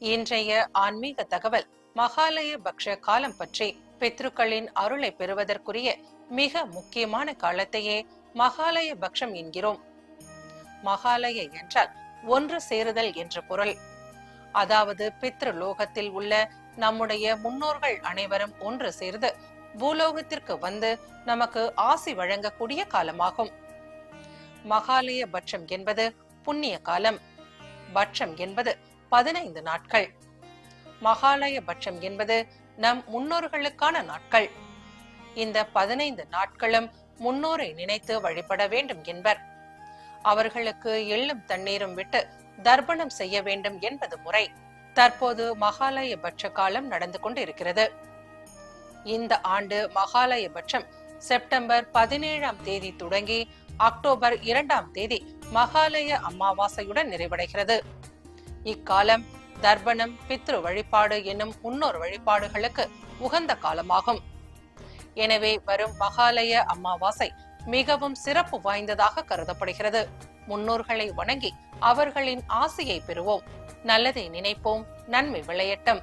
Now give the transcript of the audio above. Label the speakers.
Speaker 1: இன்றைய ஆன்மீக தகவல் மகாலய பக்ஷ காலம் பற்றி பித்ருக்களின் அருளை பெறுவதற்குரிய மிக முக்கியமான காலத்தையே மகாலய பக்ஷம் என்கிறோம். மகாலய என்றால் ஒன்று சேருதல் என்ற பொருள். அதாவது பித்ரு லோகத்தில் உள்ள நம்முடைய முன்னோர்கள் அனைவரும் ஒன்று சேர்ந்து பூலோகத்திற்கு வந்து நமக்கு ஆசி வழங்கக்கூடிய காலமாகும். மகாலய பட்சம் என்பது புண்ணிய காலம். பட்சம் என்பது பதினைந்து நாட்கள். மகாலய பட்சம் என்பது நம் முன்னோர்களுக்கான நாட்கள். இந்த பதினைந்து நாட்களும் முன்னோரை நினைத்து வழிபட வேண்டும் என்பர். அவர்களுக்கு எள்ளும் தண்ணீரும் விட்டு தர்ப்பணம் செய்ய வேண்டும் என்பது முறை. தற்போது மகாலய பட்ச காலம் நடந்து கொண்டிருக்கிறது. இந்த ஆண்டு மகாலய பட்சம் செப்டம்பர் பதினேழாம் தேதி தொடங்கி அக்டோபர் இரண்டாம் தேதி மகாலய அமாவாசையுடன் நிறைவடைகிறது. இக்காலம் தர்ப்பணம் பித்ரு வழிபாடு என்னும் முன்னோர் வழிபாடுகளுக்கு உகந்த காலமாகும். எனவே வரும் மகாலய அமாவாசை மிகவும் சிறப்பு வாய்ந்ததாக கருதப்படுகிறது. முன்னோர்களை வணங்கி அவர்களின் ஆசையை பெறுவோம். நல்லதை நினைப்போம். நன்மை விளையட்டும்.